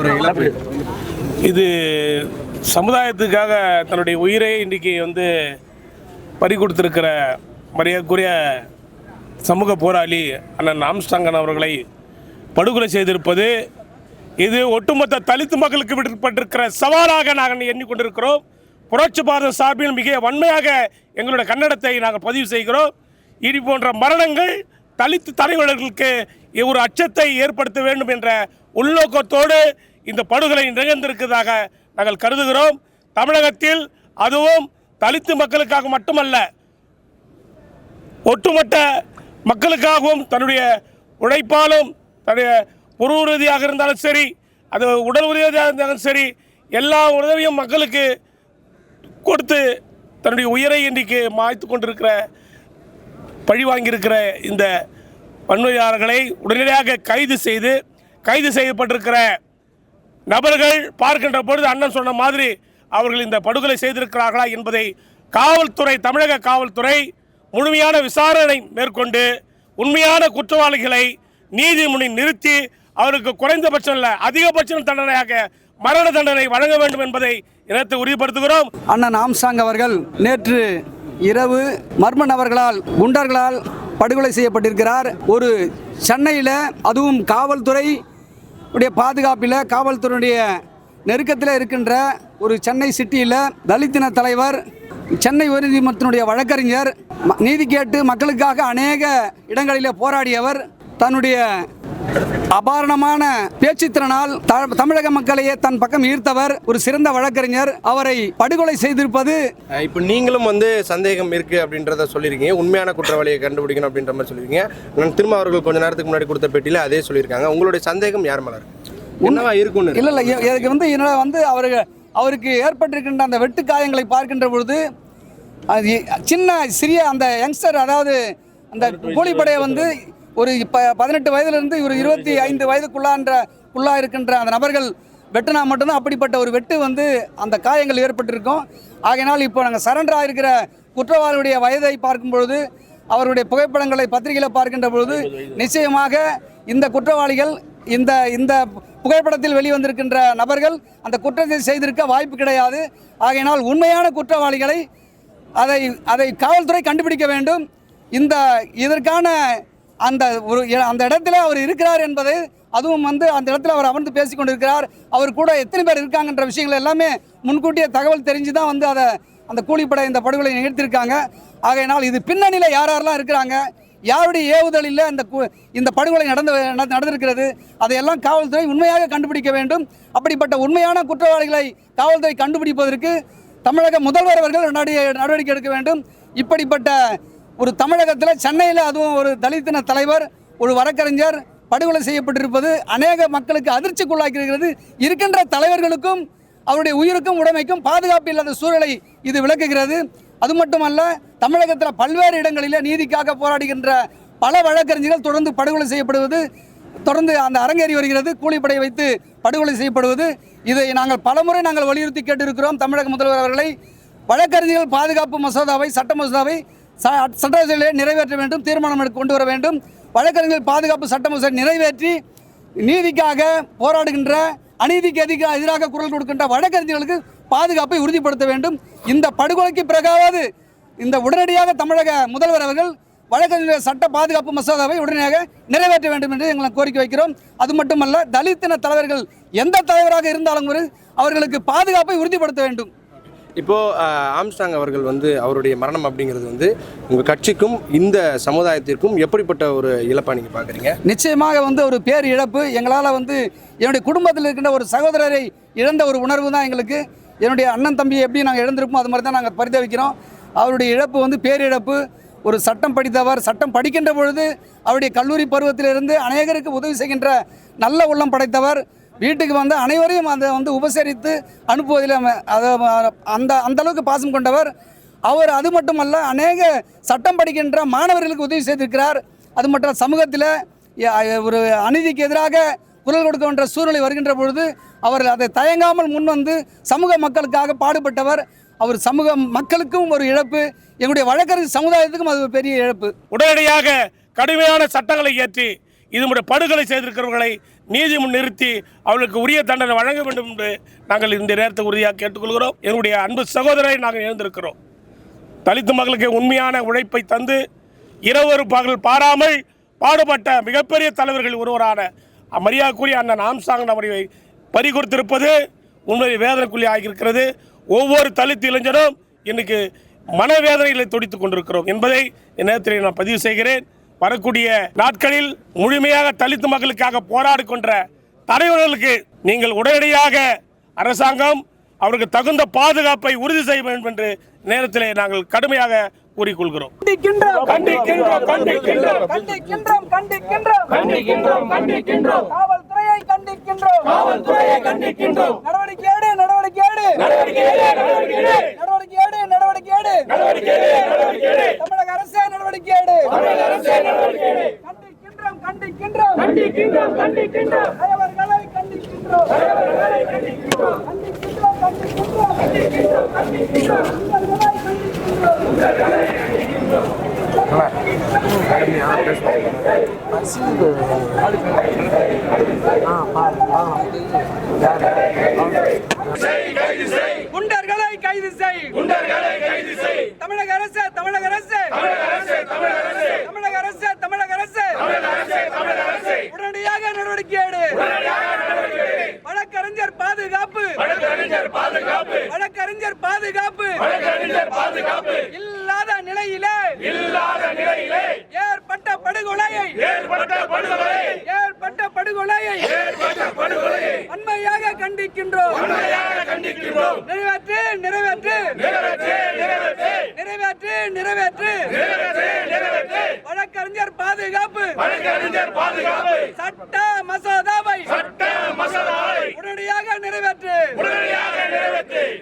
ஒரு இழப்பு. இது சமுதாயத்துக்காக தன்னுடைய உயிரை இன்றைக்கி வந்து பறி கொடுத்திருக்கிற மரியாதைக்குரிய சமூக போராளி அண்ணன் ஆம்ஸ்டாங்கன் அவர்களை படுகொலை செய்திருப்பது இது ஒட்டுமொத்த தலித்து மக்களுக்கு விடுபட்டிருக்கிற சவாலாக நாங்கள் எண்ணிக்கொண்டிருக்கிறோம். புரட்சி பாரத சார்பில் மிக வன்மையாக எங்களுடைய கன்னடத்தை நாங்கள் பதிவு செய்கிறோம். இது போன்ற மரணங்கள் தலித்து தலைவர்களுக்கு ஒரு அச்சத்தை ஏற்படுத்த வேண்டும் என்ற உள்நோக்கத்தோடு இந்த படுகொலை நிகழ்ந்திருக்கிறதாக நாங்கள் கருதுகிறோம். தமிழகத்தில் அதுவும் தலித்து மக்களுக்காக மட்டுமல்ல ஒட்டுமொத்த மக்களுக்காகவும் தன்னுடைய உழைப்பாலும் தன்னுடைய பொருள் ரீதியாக இருந்தாலும் சரி அது உடல் ரீதியாக இருந்தாலும் சரி எல்லா உதவியும் மக்களுக்கு கொடுத்து தன்னுடைய உயிரை இன்றைக்கு மாய்த்து கொண்டிருக்கிற பழி வாங்கியிருக்கிற இந்த வன்முறையாளர்களை உடனடியாக கைது செய்து கைது செய்யப்பட்டிருக்கிற நபர்கள் பார்க்கின்ற பொழுது அண்ணன் சொன்ன மாதிரி அவர்கள் இந்த படுகொலை செய்திருக்கிறார்களா என்பதை காவல்துறை தமிழக காவல்துறை முழுமையான விசாரணை மேற்கொண்டு உண்மையான குற்றவாளிகளை நீதிமணி நிறுத்தி அவருக்கு குறைந்தபட்சம் இல்லை அதிகபட்சம் தண்டனையாக மரண தண்டனை வழங்க வேண்டும் என்பதை இனத்தை உறுதிப்படுத்துகிறோம். அண்ணன் ஆம்சாங் அவர்கள் நேற்று இரவு மர்ம நபர்களால் குண்டர்களால் படுகொலை செய்யப்பட்டிருக்கிறார். ஒரு சென்னையில் அதுவும் காவல்துறை உடைய பாதுகாப்பில் காவல்துறையுடைய நெருக்கத்தில் இருக்கின்ற ஒரு சென்னை சிட்டியில் தலித்தின தலைவர் சென்னை உயர்நீதிமன்றத்தினுடைய வழக்கறிஞர் நீதி கேட்டு மக்களுக்காக அநேக இடங்களிலே போராடியவர் தன்னுடைய அபாரணமான பேச்சுத்திறனால் தமிழக மக்களையே தன் பக்கம் ஈர்த்தவர் ஒரு சிறந்த வழக்கறிஞர். அவரை படுகொலை செய்திருப்பது இப்போ நீங்களும் வந்து சந்தேகம் இருக்கு அப்படின்றத சொல்லியிருக்கீங்க. உண்மையான குற்றவாளியை கண்டுபிடிக்கணும் அப்படின்ற மாதிரி சொல்லியிருக்கீங்க. நான் திரும்ப அவர்கள் கொஞ்ச நேரத்துக்கு முன்னாடி கொடுத்த பேட்டியில் அதே சொல்லியிருக்காங்க. உங்களுடைய சந்தேகம் யார் மேல என்னவா இருக்கும்னு இல்ல இல்ல எனக்கு வந்து என்னோட வந்து அவருக்கு அவருக்கு ஏற்பட்டிருக்கின்ற அந்த வெட்டு காயங்களை பார்க்கின்ற பொழுது அது சின்ன சிறிய அந்த யங்ஸ்டர் அதாவது அந்த கூலிப்படையை வந்து ஒரு இப்போ பதினெட்டு வயதிலிருந்து ஒரு இருபத்தி ஐந்து வயதுக்குள்ளான்ற குள்ளா இருக்கின்ற அந்த நபர்கள் வெட்டினா மட்டும்தான் அப்படிப்பட்ட ஒரு வெட்டு வந்து அந்த காயங்கள் ஏற்பட்டிருக்கும். ஆகையினால் இப்போ நாங்கள் சரண்டர் ஆகிருக்கிற குற்றவாளியுடைய வயதை பார்க்கும் பொழுது அவருடைய புகைப்படங்களை பத்திரிகையில் பார்க்கின்ற பொழுது நிச்சயமாக இந்த குற்றவாளிகள் இந்த இந்த புகைப்படத்தில் வெளிவந்திருக்கின்ற நபர்கள் அந்த குற்றத்தை செய்திருக்க வாய்ப்பு கிடையாது. ஆகையினால் உண்மையான குற்றவாளிகளை அதை அதை காவல்துறை கண்டுபிடிக்க வேண்டும். இந்த இதற்கான அந்த ஒரு அந்த இடத்துல அவர் இருக்கிறார் என்பது அதுவும் வந்து அந்த இடத்துல அவர் அமர்ந்து பேசிக்கொண்டிருக்கிறார். அவர் கூட எத்தனை பேர் இருக்காங்கன்ற விஷயங்கள் எல்லாமே முன்கூட்டியே தகவல் தெரிஞ்சு தான் வந்து அதை அந்த கூலிப்படை இந்த படுகொலை நிகழ்த்திருக்காங்க ஆகையினால் இது பின்னணியில் யார் யாரெல்லாம் இருக்கிறாங்க? யாருடைய ஏவுதலில் இந்த இந்த படுகொலை நடந்து நடந்திருக்கிறது? அதையெல்லாம் காவல்துறை உண்மையாக கண்டுபிடிக்க வேண்டும். அப்படிப்பட்ட உண்மையான குற்றவாளிகளை காவல்துறை கண்டுபிடிப்பதற்கு தமிழக முதல்வர் அவர்கள் நடவடிக்கை எடுக்க வேண்டும். இப்படிப்பட்ட ஒரு தமிழகத்தில் சென்னையில் அதுவும் ஒரு தலித்தின தலைவர் ஒரு வழக்கறிஞர் படுகொலை செய்யப்பட்டிருப்பது அநேக மக்களுக்கு அதிர்ச்சிக்குள்ளாக்கியிருக்கிறது இருக்கின்ற தலைவர்களுக்கும் அவருடைய உயிருக்கும் உடைமைக்கும் பாதுகாப்பு இல்லாத சூழலை இது விளக்குகிறது. அது மட்டுமல்ல தமிழகத்தில் பல்வேறு இடங்களில் நீதிக்காக போராடுகின்ற பல வழக்கறிஞர்கள் தொடர்ந்து படுகொலை செய்யப்படுவது தொடர்ந்து அந்த அரங்கேறி வருகிறது. கூலிப்படை வைத்து படுகொலை செய்யப்படுவது. இதை நாங்கள் பலமுறை நாங்கள் வலியுறுத்தி கேட்டிருக்கிறோம் தமிழக முதல்வர் அவர்களை. வழக்கறிஞர்கள் பாதுகாப்பு மசோதாவை சட்ட மசோதாவை சட்டசபையிலே நிறைவேற்ற வேண்டும் தீர்மானம் எடுக்க கொண்டு வர வேண்டும். வழக்கறிஞர்கள் பாதுகாப்பு சட்ட நிறைவேற்றி நீதிக்காக போராடுகின்ற அநீதிக்கு அதிக எதிராக குரல் கொடுக்கின்ற வழக்கறிஞர்களுக்கு பாதுகாப்பை உறுதிப்படுத்த வேண்டும். இந்த படுகொலைக்கு பிறகாவது இந்த உடனடியாக தமிழக முதல்வர் அவர்கள் வழக்கறிஞர் சட்ட பாதுகாப்பு மசோதாவை உடனடியாக நிறைவேற்ற வேண்டும் என்று எங்களை கோரிக்கை வைக்கிறோம். அது மட்டுமல்ல தலித்தின தலைவர்கள் எந்த தலைவராக இருந்தாலும் அவர்களுக்கு பாதுகாப்பை உறுதிப்படுத்த வேண்டும். இப்போது ஆம்ஸ்டாங் அவர்கள் வந்து அவருடைய மரணம் அப்படிங்கிறது வந்து உங்கள் கட்சிக்கும் இந்த சமுதாயத்திற்கும் எப்படிப்பட்ட ஒரு இழப்பாக நீங்கள் பார்க்குறீங்க? நிச்சயமாக வந்து ஒரு பேர் இழப்பு எங்களால் வந்து என்னுடைய குடும்பத்தில் இருக்கின்ற ஒரு சகோதரரை இழந்த ஒரு உணர்வு தான் எங்களுக்கு. என்னுடைய அண்ணன் தம்பியை எப்படி நாங்கள் இழந்திருப்போம் அது மாதிரி தான் நாங்கள் பரிதவிக்கிறோம். அவருடைய இழப்பு வந்து பேரிழப்பு. ஒரு சட்டம் படித்தவர் சட்டம் படிக்கின்ற பொழுது அவருடைய கல்லூரி பருவத்திலிருந்து அநேகருக்கு உதவி செய்கின்ற நல்ல உள்ளம் படைத்தவர். வீட்டுக்கு வந்து அனைவரையும் அதை வந்து உபசரித்து அனுப்புவதில் அதை அந்த அந்த அளவுக்கு பாசம் கொண்டவர். அவர் அது மட்டுமல்ல அநேக சட்டம் படிக்கின்ற மாணவர்களுக்கு உதவி செய்திருக்கிறார். அது மட்டும் சமூகத்தில் ஒரு அநீதிக்கு எதிராக குரல் கொடுக்கின்ற சூழ்நிலை வருகின்ற பொழுது அவர் அதை தயங்காமல் முன் வந்து சமூக மக்களுக்காக பாடுபட்டவர். அவர் சமூக மக்களுக்கும் ஒரு இழப்பு எங்களுடைய வழக்கறிஞர் சமுதாயத்துக்கும் அது ஒரு பெரிய இழப்பு. உடனடியாக கடுமையான சட்டங்களை இயற்றி இதனுடைய படுகொலை செய்திருக்கிறவர்களை நீதி முன் நிறுத்தி அவர்களுக்கு உரிய தண்டனை வழங்க வேண்டும் என்று நாங்கள் இந்த நேரத்தை உறுதியாக கேட்டுக்கொள்கிறோம். என்னுடைய அன்பு சகோதரரை நாங்கள் இழந்திருக்கிறோம் தலித்து மக்களுக்கு உண்மையான உழைப்பை தந்து இரவொரு பகல் பாராமல் பாடுபட்ட மிகப்பெரிய தலைவர்கள் ஒருவரான மரியாதைக்குரிய அண்ணன் ஆம்சாங் அவரை பறிகொடுத்திருப்பது உண்மை வேதனைக்குள்ளே ஆகியிருக்கிறது. ஒவ்வொரு தலித்து இளைஞரும் இன்னைக்கு மனவேதனைகளை துடித்துக் கொண்டிருக்கிறோம் என்பதை இந்த நேரத்தில் நான் பதிவு செய்கிறேன். வரக்கூடிய நாட்களில் முழுமையாக தலித்து மக்களுக்காக போராடுகின்ற தலைவர்களுக்கு நீங்கள் உடனடியாக அரசாங்கம் அவருக்கு தகுந்த பாதுகாப்பை உறுதி செய்ய வேண்டும் என்று நேரத்திலே நாங்கள் கடுமையாக கூறிக்கொள்கிறோம். நடவடிக்கை நடவடிக்கை நடவடிக்கை நடவடிக்கை நடவடிக்கை தமிழக அரசே நடவடிக்கை. கண்டிக்கின்றோம் கண்டிக்கின்றோம் கண்டிக்கின்றோம் கண்டிக்கின்றோம் தலைவர்களை கண்டிக்கின்றோம் தலைவர்களை கண்டிக்கின்றோம் கண்டிக்கின்றோம் கண்டிக்கின்றோம் கண்டிக்கின்றோம் கண்டிக்கின்றோம் தலைவர்களை கண்டிக்கின்றோம் குண்டர்களை கைது செய். குண்டர்களை கைது செய். தமிழக அரசு தமிழக அரசு. தமிழக அரசே தமிழக அரசே. தமிழக அரசு தமிழக அரசு. தமிழக அரசே தமிழக அரசே. உடனடியாக நடவடிக்கை எடு. வழக்கறிஞர் பாதுகாப்பு. வழக்கறிஞர் பாதுகாப்பு. வழக்கறிஞர் பாதுகாப்பு. வழக்கறிஞர் பாதுகாப்பு. இல்லாத நிலையிலே. இல்லாத நிலையிலே. ஏற்பட்ட படுகொலையை. ஏற்பட்ட படுகொலை ஏற்பட்ட படுகொலையை. ஏற்பட்ட படுகொலையை. வன்மையாக கண்டிக்கின்றோம். உண்மையாக கண்டிக்கின்றோம். நிறைவேற்று. நிறைவேற்று நிறைவேற்று. வழக்கறிஞர் பாதுகாப்பு. வழக்கறிஞர் பாதுகாப்பு. சட்ட மசோதா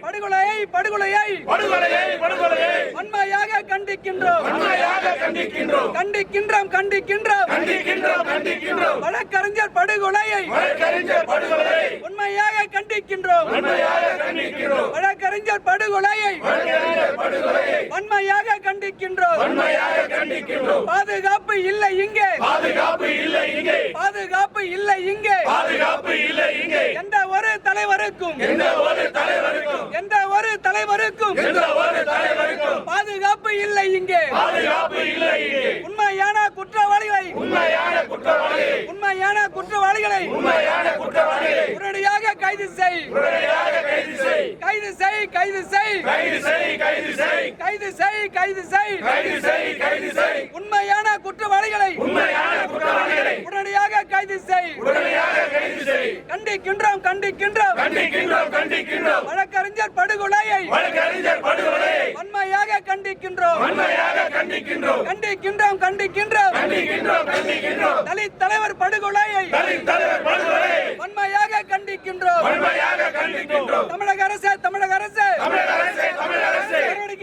படுகொலையை படுகொலையை. படுகொலையை படுகொலையை. வன்மையாக கண்டிக்கின்றோம். உண்மையாக கண்டிக்கின்றோம். கண்டிக்கின்றோம் கண்டிக்கின்றோம். கண்டிக்கின்றோம் கண்டிக்கின்றோம். வழக்கறிஞர் படுகொலையை. வழக்கறிஞர் படுகொலை உண்மையாக கண்டிக்கின்றோம். உண்மையாக கண்டிக்கின்றோம். வழக்கறிஞர் படுகொலையை. வழக்கறிஞர் படுகொலையை. வன்மையாக கண்டிக்கின்றோம். உண்மையாக கண்டிக்கின்றோம். பாதுகாப்பு இல்லை இங்கே. பாதுகாப்பு இல்லை இங்கே. பாதுகாப்பு இல்லை இங்கே. பாதுகாப்பு இல்லை இங்கே. எந்த ஒரு தலைவருக்கும். எந்த ஒரு தலைவருக்கும். தலைவருக்கும் பாதுகாப்பு இல்லை இங்கே. பாதுகாப்பு இல்லை இங்கே. உண்மையான குற்றவாளிகளை. உண்மையான குற்றவாளியை உண்மையான குற்றவாளிகளை. உண்மையான குற்றவாளியை உடனடியாக கைது செய். உடனடியாக கைது செய். கைது செய் கைது செய். கைது செய் கைது செய். கைது செய் கைது செய். கைது செய் கைது செய். உண்மையான குற்றவாளிகளை உண்மையான குற்றவாளிகளை உடனடியாக கைது செய். உடனடியாக கைது செய். கண்டிக்கின்றோம் கண்டிக்கின்றோம். கண்டிக்கின்றோம் கண்டிக்கின்றோம். வழக்கறிஞர் படுகொலையை வழக்கறிஞர் படுகொலையை வன்மையாக கண்டிக்கின்றோம். வன்மையாக கண்டிக்கின்றோம். கண்டிக்கின்றோம் கண்டிக்கின்றோம். கண்டிக்கின்றோம் கண்டிக்கின்றோம். தலித் தலைவர் படுகொலையை தலித் தலைவர் படுகொலையை வன்மையாக கண்டிக்கின்றோம். வன்மையாக கண்டிக்கின்றோம். தமிழக அரசு தமிழக அரசு. தமிழக அரசு தமிழக அரசு.